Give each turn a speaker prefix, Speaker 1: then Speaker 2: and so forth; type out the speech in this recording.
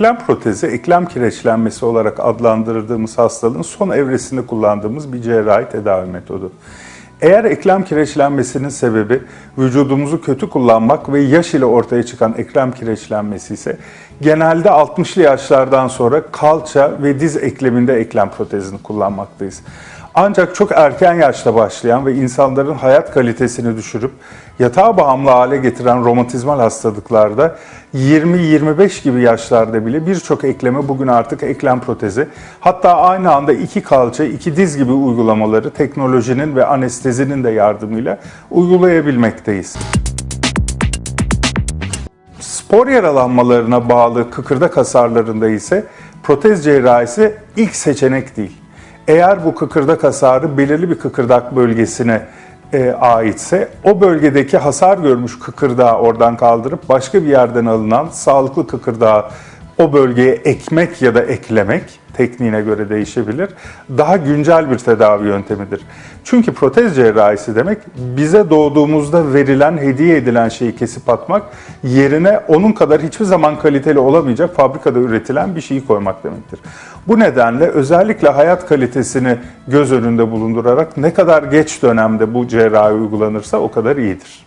Speaker 1: Eklem protezi, eklem kireçlenmesi olarak adlandırdığımız hastalığın son evresinde kullandığımız bir cerrahi tedavi metodu. Eğer eklem kireçlenmesinin sebebi vücudumuzu kötü kullanmak ve yaş ile ortaya çıkan eklem kireçlenmesi ise genelde 60'lı yaşlardan sonra kalça ve diz ekleminde eklem protezini kullanmaktayız. Ancak çok erken yaşta başlayan ve insanların hayat kalitesini düşürüp yatağa bağımlı hale getiren romatizmal hastalıklarda 20-25 gibi yaşlarda bile birçok ekleme bugün artık eklem protezi. Hatta aynı anda iki kalça, iki diz gibi uygulamaları teknolojinin ve anestezinin de yardımıyla uygulayabilmekteyiz. Spor yaralanmalarına bağlı kıkırdak hasarlarında ise protez cerrahisi ilk seçenek değil. Eğer bu kıkırdak hasarı belirli bir kıkırdak bölgesine e, aitse o bölgedeki hasar görmüş kıkırdağı oradan kaldırıp başka bir yerden alınan sağlıklı kıkırdağı o bölgeye ekmek ya da eklemek tekniğine göre değişebilir. Daha güncel bir tedavi yöntemidir. Çünkü protez cerrahisi demek bize doğduğumuzda verilen, hediye edilen şeyi kesip atmak yerine onun kadar hiçbir zaman kaliteli olamayacak fabrikada üretilen bir şeyi koymak demektir. Bu nedenle özellikle hayat kalitesini göz önünde bulundurarak ne kadar geç dönemde bu cerrahi uygulanırsa o kadar iyidir.